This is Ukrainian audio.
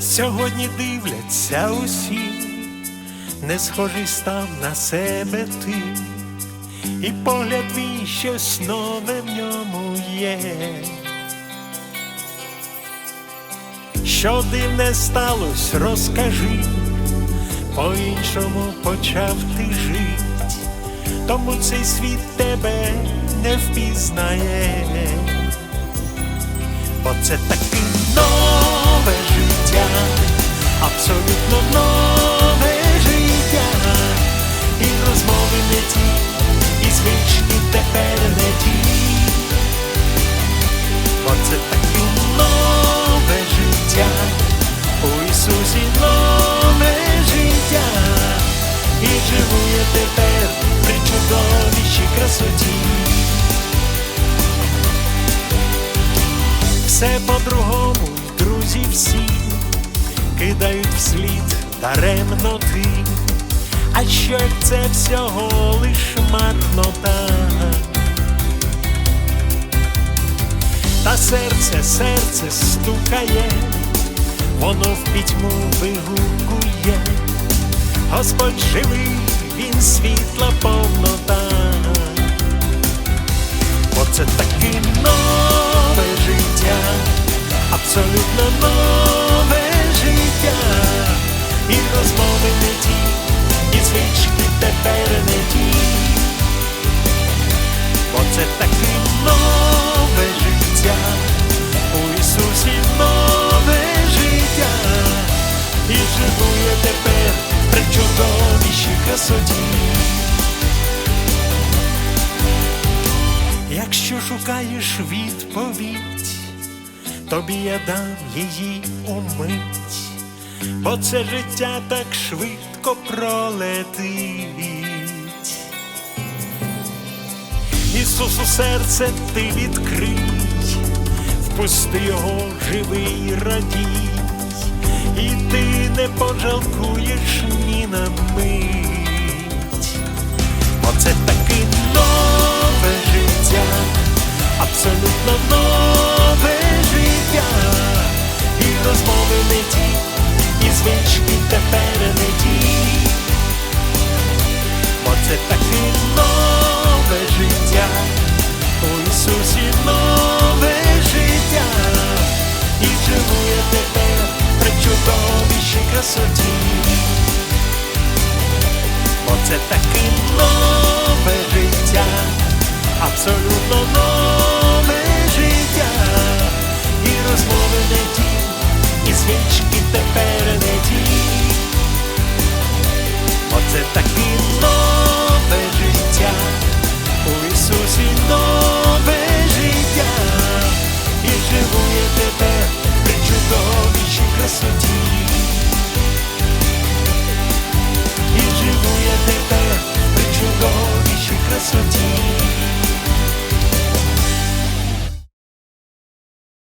Сьогодні дивляться усі, не схожий став на себе ти, і погляд твій щось нове в ньому є. Що дивне сталося, розкажи, по-іншому почав ти жить, тому цей світ тебе не впізнає, бо це таке нове життя, абсолютно нове життя, і розмови не ті, і звички тепер не ті. Оце таке нове життя, у Ісусі нове життя, і живу я тепер при чудовішій красоті. Все по-другому, друзі всі кидають вслід даремно ти, а що як це всього лиш марнота. Та серце, серце стукає, воно в пітьму вигукує, Господь живий, він світла повнота. Оце таке нове життя, абсолютно нове красоті. Якщо шукаєш відповідь, тобі я дам її умить, бо це життя так швидко пролетить. Ісусу серце ти відкрий, впусти його живий радій, і ти не пожалкуєш ні абсолютно нове життя, і розмови не ті, і звички тепер не ті. Оце таке нове життя, у Ісусі нове життя, і живу я тепер при чудовішій красоті. Оце таке нове життя, світ нове життя і живу я тебе.